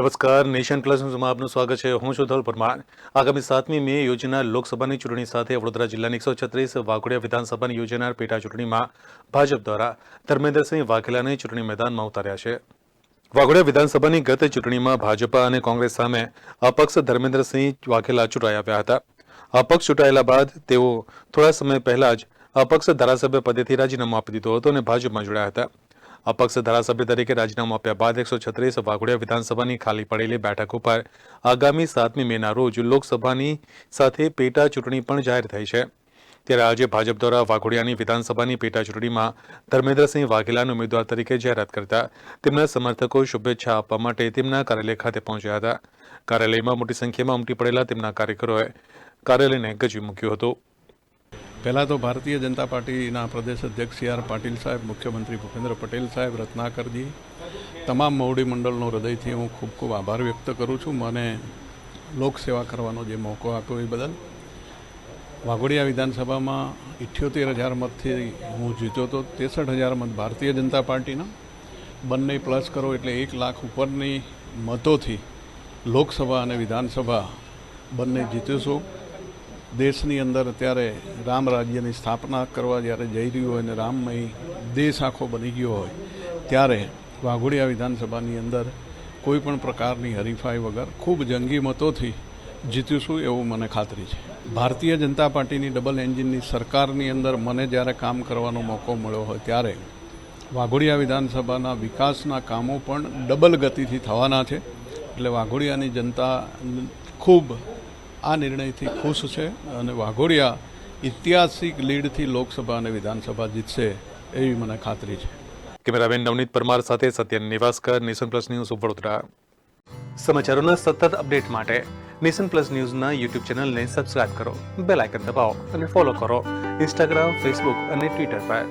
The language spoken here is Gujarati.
નમસ્કાર. નેશન પ્લસ આપનું સ્વાગત છે. હું છું ધોલ પરમાર. આગામી સાતમી મે યોજાનાર લોકસભાની ચૂંટણી સાથે વડોદરા જિલ્લાની એકસો છત્રીસ વાઘોડિયા વિધાનસભાની યોજાનાર પેટા ચૂંટણીમાં ભાજપ દ્વારા ધર્મેન્દ્રસિંહ વાઘેલાને ચૂંટણી મેદાનમાં ઉતાર્યા છે. વાઘોડિયા વિધાનસભાની ગત ચૂંટણીમાં ભાજપા અને કોંગ્રેસ સામે અપક્ષ ધર્મેન્દ્રસિંહ વાઘેલા ચૂંટાઈ આવ્યા હતા. અપક્ષ ચૂંટાયેલા બાદ તેઓ થોડા સમય પહેલા જ અપક્ષ ધારાસભ્ય પદેથી રાજીનામું આપી દીધું હતું અને ભાજપમાં જોડાયા હતા. અપક્ષ ધારાસભ્ય તરીકે રાજીનામું આપ્યા બાદ એકસો છત્રીસ વાઘોડિયા વિધાનસભાની ખાલી પડેલી બેઠક ઉપર આગામી સાતમી મેના રોજ લોકસભાની સાથે પેટા ચૂંટણી પણ જાહેર થઈ છે. ત્યારે આજે ભાજપ દ્વારા વાઘોડિયાની વિધાનસભાની પેટા ચૂંટણીમાં ધર્મેન્દ્રસિંહ વાઘેલાને ઉમેદવાર તરીકે જાહેરાત કરતા તેમના સમર્થકો શુભેચ્છા આપવા માટે તેમના કાર્યાલય ખાતે પહોંચ્યા હતા. કાર્યાલયમાં મોટી સંખ્યામાં ઉમટી પડેલા તેમના કાર્યકરોએ કાર્યાલયને ગજવી મૂક્યું હતું. પહેલાં તો ભારતીય જનતા પાર્ટીના પ્રદેશ અધ્યક્ષ સી આર પાટીલ સાહેબ, મુખ્યમંત્રી ભૂપેન્દ્ર પટેલ સાહેબ, રત્નાકરજી, તમામ મવડી મંડળનો હૃદયથી હું ખૂબ ખૂબ આભાર વ્યક્ત કરું છું. મને લોકસેવા કરવાનો જે મોકો આપ્યો એ બદલ. વાઘોડિયા વિધાનસભામાં ઇઠ્યોતેર હજાર મતથી હું જીત્યો હતો ત્રેસઠ હજાર મત ભારતીય જનતા પાર્ટીના. બંને પ્લસ કરો એટલે એક લાખ ઉપરની મતોથી લોકસભા અને વિધાનસભા બંને જીતીશું. દેશની અંદર અત્યારે રામ રાજ્યની સ્થાપના કરવા જ્યારે જઈ રહ્યું હોય અને રામમય દેશ આખો બની ગયો હોય, ત્યારે વાઘોડિયા વિધાનસભાની અંદર કોઈ પણ પ્રકારની હરીફાઈ વગર ખૂબ જંગી મતોથી જીતીશું એવું મને ખાતરી છે. ભારતીય જનતા પાર્ટીની ડબલ એન્જિનની સરકારની અંદર મને જ્યારે કામ કરવાનો મોકો મળ્યો હોય ત્યારે વાઘોડિયા વિધાનસભાના વિકાસના કામો પણ ડબલ ગતિથી થવાના છે. એટલે વાઘોડિયાની જનતા ખૂબ આ નિર્ણયથી ખુશ છે અને વાઘોડિયા ઐતિહાસિક લીડથી લોકસભા અને વિધાનસભા જીતશે એવી મને ખાતરી છે. કેમેરામેન નવનીત પરમાર સાથે Satyan Nivaskar nation plus news Vadodara. સમાચારોના સતત અપડેટ માટે નેશન પ્લસ ન્યૂઝના યુટ્યુબ ચેનલને સબસ્ક્રાઇબ કરો બેલ આઇકન દબાવો અને ફોલો કરો ઇન્સ્ટાગ્રામ ફેસબુક અને ટ્વિટર પર.